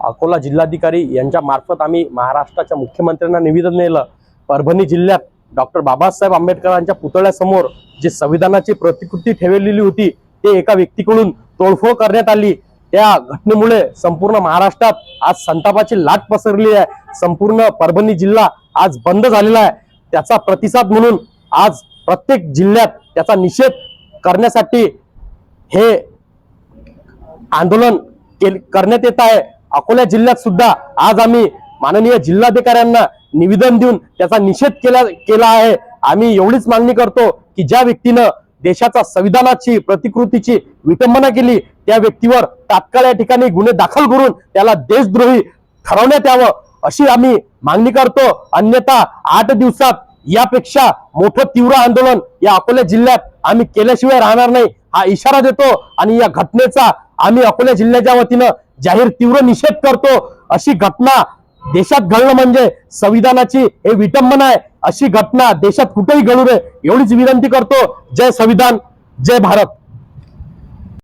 अकोला जिल्हाधिकारी यांच्या मार्फत आम्ही महाराष्ट्राच्या मुख्यमंत्र्यांना निवेदन नेलं. परभणी जिल्ह्यात डॉक्टर बाबासाहेब आंबेडकरांच्या पुतळ्यासमोर जी संविधानाची प्रतिकृती ठेवलेली होती ते एका व्यक्तीकडून तोडफोड करण्यात आली. त्या घटनेमुळे संपूर्ण महाराष्ट्रात आज संतापाची लाट पसरली आहे. संपूर्ण परभणी जिल्हा आज बंद झालेला आहे. त्याचा प्रतिसाद म्हणून आज प्रत्येक जिल्ह्यात त्याचा निषेध करण्यासाठी हे आंदोलन करण्यात येत आहे. अकोला जिल्ह्यात सुद्धा आज आम्ही माननीय जिल्हाधिकाऱ्यांना निवेदन देऊन त्याचा निषेध केला केला आहे. आम्ही एवढीच मागणी करतो की ज्या व्यक्तीनं देशाच्या संविधानाची प्रतिकृतीची विटंबना केली त्या व्यक्तीवर तात्काळ या ठिकाणी गुन्हे दाखल करून त्याला देशद्रोही ठरवण्यात यावं अशी आम्ही मागणी करतो. अन्यथा आठ दिवसात यापेक्षा मोठं तीव्र आंदोलन या अकोला जिल्ह्यात आम्ही केल्याशिवाय राहणार नाही. हा इशारा देतो आणि या घटनेचा आम्ही अकोला जिल्ह्याच्या वतीनं जाहीर तीव्र निषेध करतो अशी घटना देशात घडणं म्हणजे संविधानाची हे विटंबना आहे. अशी घटना देशात कुठेही घडू नये एवढीच विनंती करतो. जय संविधान जय भारत.